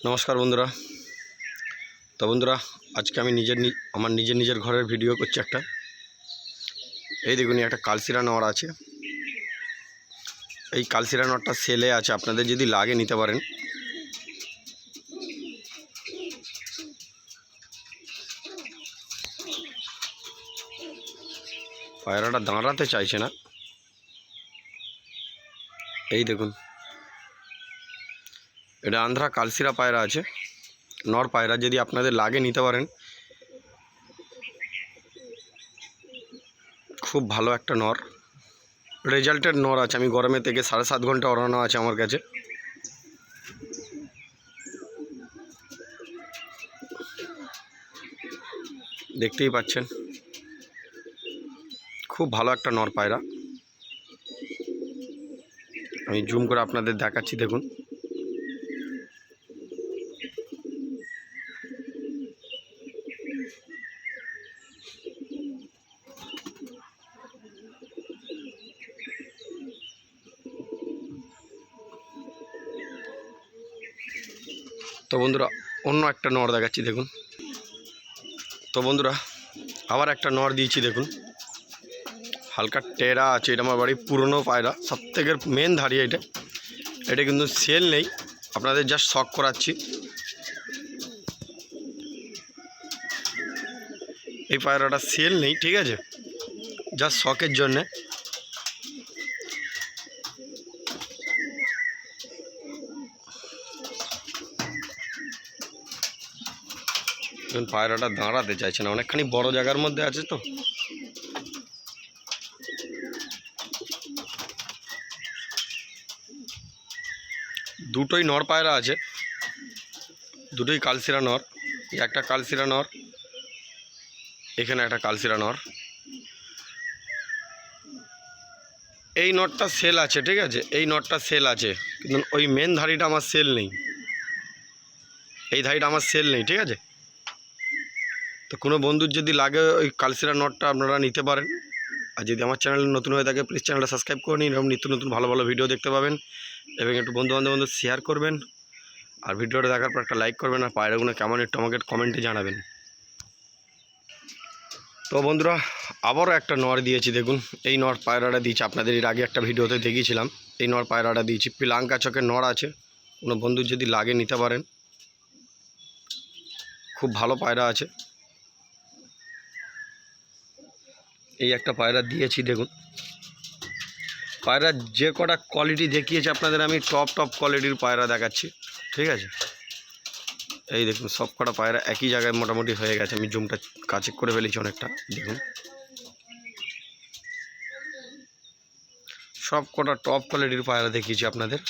নমস্কার বন্ধুরা। তো বন্ধুরা, আজকে আমি নিজের আমার নিজের নিজের ঘরের ভিডিও করছি একটা। এই দেখুন, একটা কালসিরা নর আছে। এই কালসিরা নরটা সেলে আছে, আপনাদের যদি লাগে নিতে পারেন। পায়রাটা দাঁড়াতে চাইছে না। এই দেখুন। এটা আন্ধ্রা কালসিরা পায়রা আছে। নর পায়রা যদি আপনাদের লাগে নিতে পারেন। খুব ভালো একটা নর। রেজাল্টের নর আছে। আমি গরমে থেকে সাড়ে সাত ঘণ্টা ওড়ানো আছে আমার কাছে। দেখতেই পাচ্ছেন। খুব ভালো একটা নর পায়রা। আমি জুম করে আপনাদের দেখাচ্ছি, দেখুন। তো বন্ধুরা, অন্য একটা নর দেখাচ্ছি, দেখুন। তো বন্ধুরা, আবার একটা নর দিয়েছি, দেখুন। হালকা টেরা আছে, এটা আমার বাড়ির পুরনো পায়রা থেকে মেন ধাড়ি এটা। এটা কিন্তু সেল নেই, আপনাদের জাস্ট শখ করাচ্ছি। এই পায়রাটা সেল নেই, ঠিক আছে? জাস্ট শখের জন্যে। পায়রাটা দাঁড়াতে চাইছে না। অনেকখানি বড় জায়গার মধ্যে আছে তো। দুটোই নর পায়রা আছে। দুটোই কালসিরা নর। একটা কালসিরা নর, এখানে একটা কালসিরা নর। এই নটটা সেল আছে, ঠিক আছে? এই নটটা সেল আছে। কিন্তু ওই মেন ধাড়িটা আমার সেল নেই। এই ধাড়িটা আমার সেল নেই, ঠিক আছে? তো কোনো বন্ধুর যদি লাগে ওই কালসিরা নটটা আপনারা নিতে পারেন। আর যদি আমার চ্যানেল নতুন হয়ে থাকে প্লিজ চ্যানেলটা সাবস্ক্রাইব করে নিন এরকম নিত্য নতুন ভালো ভালো ভিডিও দেখতে পাবেন এবং একটু বন্ধু বান্ধব বন্ধু শেয়ার করবেন। আর ভিডিওটা দেখার পর একটা লাইক করবেন আর পায়রাগুলো কেমন একটু আমাকে কমেন্টে জানাবেন। তো বন্ধুরা, আবারও একটা নর দিয়েছি, দেখুন। এই নর পায়রাটা দিয়েছি, আপনাদের এর আগে একটা ভিডিওতে দেখিয়েছিলাম। এই নর পায়রাটা দিয়েছি পিলাঙ্কা চকের নর আছে। কোনো বন্ধুর যদি লাগে নিতে পারেন। খুব ভালো পায়রা আছে। এই একটা পায়রা দিয়েছি, দেখুন। পায়রার যে কটা কোয়ালিটি দেখিয়েছি আপনাদের, আমি টপ টপ কোয়ালিটির পায়রা দেখাচ্ছি, ঠিক আছে? এই দেখুন, সব কটা পায়রা একই জায়গায় মোটামুটি হয়ে গেছে। আমি জুমটা কাছে করে ফেলেছি অনেকটা, দেখুন। সব কটা টপ কোয়ালিটির পায়রা দেখিয়েছি আপনাদের।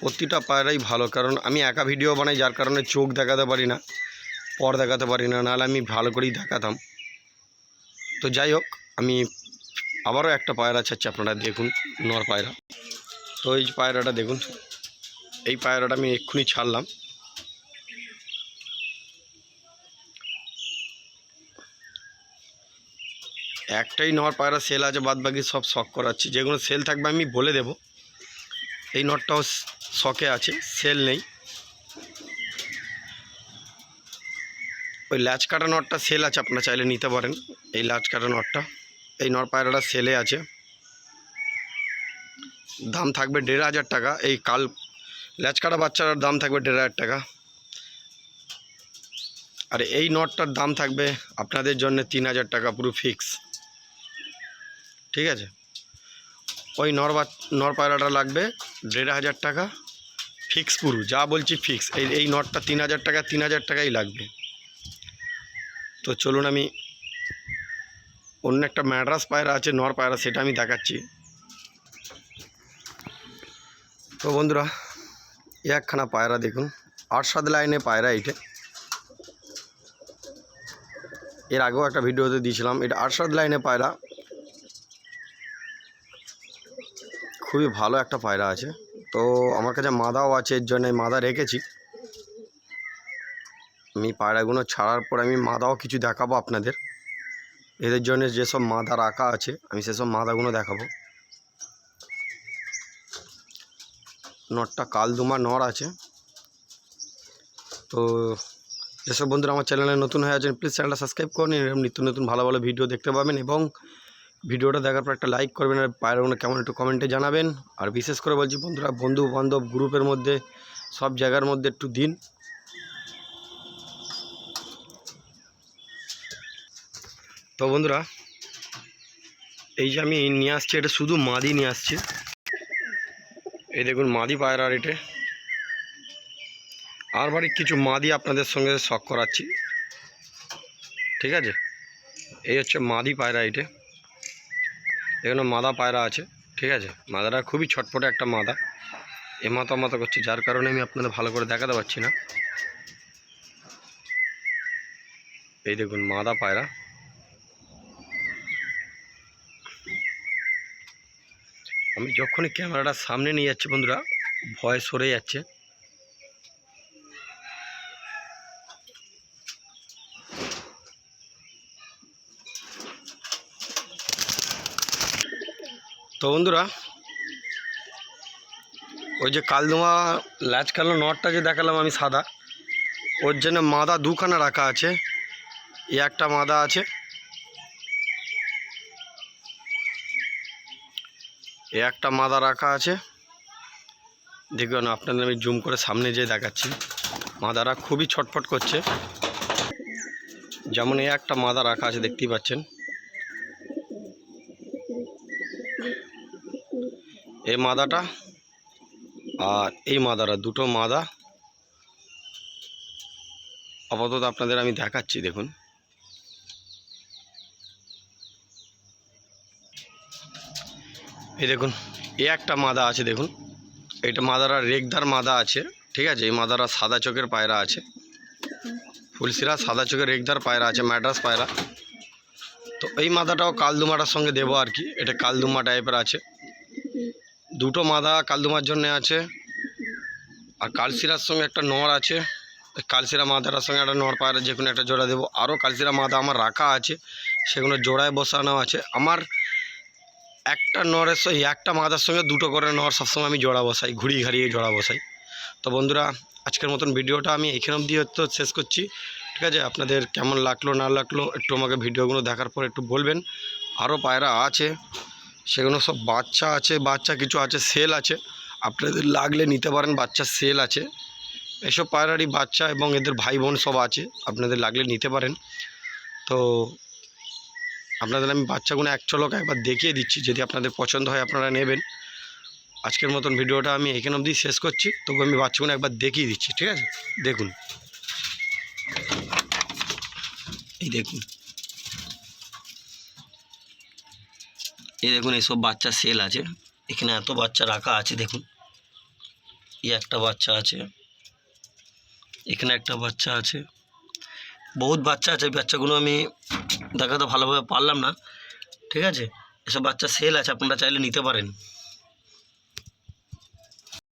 প্রতিটা পায়রাই ভালো, কারণ আমি একা ভিডিও বানাই, যার কারণে চোখ দেখাতে পারি না, পর দেখাতে পারি না, নাহলে আমি ভালো করেই দেখাতাম। তো যাই হোক, আমি আবারও একটা পায়রা ছাড়ছি, আপনারা দেখুন নর পায়রা। তো এই পায়রাটা দেখুন, এই পায়রাটা আমি এক্ষুনি ছাড়লাম। একটাই নর পায়রা সেল আছে বাদ বাকি সব শখ করাচ্ছি। যেগুলো সেল থাকবে আমি বলে দেব। এই নটটাও শখে আছে, সেল নেই। ওই ল্যাচ কাটা নটটা সেল আছে, আপনারা চাইলে নিতে পারেন। এই ল্যাচ কাটা নটটা, এই নর পায়রাটা সেলে আছে। দাম থাকবে দেড় হাজার টাকা, এই কাল ল্যাচ কাটা বাচ্চাটার দাম থাকবে দেড় হাজার টাকা। আর এই নটটার দাম থাকবে আপনাদের জন্য তিন হাজার টাকা, পুরো ফিক্স। ঠিক আছে? ওই নর বা নর পায়রাটা লাগবে দেড় হাজার টাকা। ফিক্স পুরো যা বলছি ফিক্স এই এই নটটা তিন হাজার টাকা, তিন হাজার টাকাই লাগবে। তো চলুন আমি অন্য একটা ম্যাড্রাস পায়রা আছে, নর পায়রা, সেটা আমি দেখাচ্ছি। তো বন্ধুরা, একখানা পায়রা দেখুন আট সাত লাইনে পায়রা এইটা। এর আগেও একটা ভিডিওতে দিয়েছিলাম, এটা আট সাত লাইনে পায়রা। খুবই ভালো একটা পায়রা আছে। তো আমার কাছে মাদাও আছে, এর জন্য মাদা রেখেছি। আমি পায়রাগুলো ছাড়ার পর আমি মাদাও কিছু দেখাবো আপনাদের। এদের জন্য যেসব মাদা রাখা আছে, আমি সেসব মাদাগুলো দেখাবো। নটটা কালদুমা নর আছে। তো যেসব বন্ধুরা আমার চ্যানেলে নতুন হয়ে আছেন প্লিজ চ্যানেলটা সাবস্ক্রাইব করুন। এরকম নিত্য নতুন ভালো ভালো ভিডিও দেখতে পাবেন এবং ভিডিওটা দেখার পর একটা লাইক করবেন আর পায়রাগুলো কেমন একটু কমেন্টে জানাবেন। আর বিশেষ করে বলছি বন্ধুরা, বন্ধু বান্ধব গ্রুপের মধ্যে, সব জায়গার মধ্যে একটু দিন। তো বন্ধুরা, এই যে আমি নিয়ে আসছি, এটা শুধু মাদি নিয়ে আসছি। এই দেখুন মাদি পায়রার এটে। আর বাড়ি কিছু মাদি আপনাদের সঙ্গে শখ করাচ্ছি। ঠিক আছে? এই হচ্ছে মাদি পায়রা এটে। এখানে মাদা পায়রা আছে, ঠিক আছে? মাদাটা খুবই ছটপটে একটা মাদা। এ মাথা মাথা করছে, যার কারণে আমি আপনাদের ভালো করে দেখাতে পারছি না। এই দেখুন, মাদা পায়রা। আমি যখনই ক্যামেরাটা সামনে নিয়ে যাচ্ছি বন্ধুরা, ভয় সরে যাচ্ছে। তো বন্ধুরা, ওই যে কালদোমা ল্যাচ কালো নটটা যে দেখালাম আমি সাদা, ওর জন্য মাদা দুখানা রাখা আছে। এই একটা মাদা আছে। এ একটা মাদা রাখা আছে। দেখুন, আপনাদের আমি জুম করে সামনে যেয়ে দেখাচ্ছি। মাদারা খুবই ছটফট করছে। যেমন এ একটা মাদা রাখা আছে, দেখতেই পাচ্ছেন। এই মাদাটা আর এই মাদারা দুটো মাদা। আপাতত আপনাদের আমি দেখাচ্ছি, দেখুন। এই দেখুন, এ একটা মাদা আছে, দেখুন। এটা মাদারা রেগদার মাদা আছে, ঠিক আছে? এই মাদারা সাদা চোখের পায়রা আছে। ফুলসিরা সাদা চোখের রেগদার পায়রা আছে, ম্যাড্রাস পায়রা। তো এই মাদাটাও কালদুমাটার সঙ্গে দেবো আর কি, এটা কালদুমা টাইপের আছে। দুটো মাদা কালদুমার জন্য আছে। আর কালসিরার সঙ্গে একটা নর আছে। কালসিরা মাদাটার সঙ্গে একটা নর পায়রা যে কোনো একটা জোড়া দেবো। আরও কালসিরা মাদা আমার রাখা আছে, সেগুলো জোড়ায় বসানো আছে। আমার একটা নরের সঙ্গে একটা মাদার সঙ্গে দুটো করে নর সবসময় আমি জোড়া বসাই, ঘুরিয়ে ঘাড়িয়ে জোড়া বসাই। তো বন্ধুরা, আজকের মতন ভিডিওটা আমি এখানে অবধি হয়তো শেষ করছি। ঠিক আছে, আপনাদের কেমন লাগল, না লাগল, একটু আমাকে ভিডিওগুলো দেখার পর একটু বলবেন। আরও পায়রা আছে। সেগুলো সব বাচ্চা আছে, বাচ্চা কিছু আছে সেল আছে। আপনাদের লাগলে নিতে পারেন, বাচ্চা সেল আছে। এসব পায়রারই বাচ্চা এবং এদের ভাই বোন সব আছে, আপনাদের লাগলে নিতে পারেন। তো আপনাদের আমি বাচ্চাগুলো এক চলক একবার দেখিয়ে দিচ্ছি, যদি আপনাদের পছন্দ হয় আপনারা নেবেন। আজকের মতন ভিডিওটা আমি এখানে অবধি শেষ করছি, তবু আমি বাচ্চাগুলো একবার দেখিয়ে দিচ্ছি, ঠিক আছে? দেখুন। এই দেখুন। এই দেখুন, এইসব বাচ্চা সেল আছে। এখানে এত বাচ্চা রাখা আছে, দেখুন। এই একটা বাচ্চা আছে। এখানে একটা বাচ্চা আছে। বহুত বাচ্চা আছে বাচ্চাগুলো আমি দেখাতে ভালোভাবে পারলাম না। ঠিক আছে? এসব বাচ্চা সেল আছে, আপনারা চাইলে নিতে পারেন।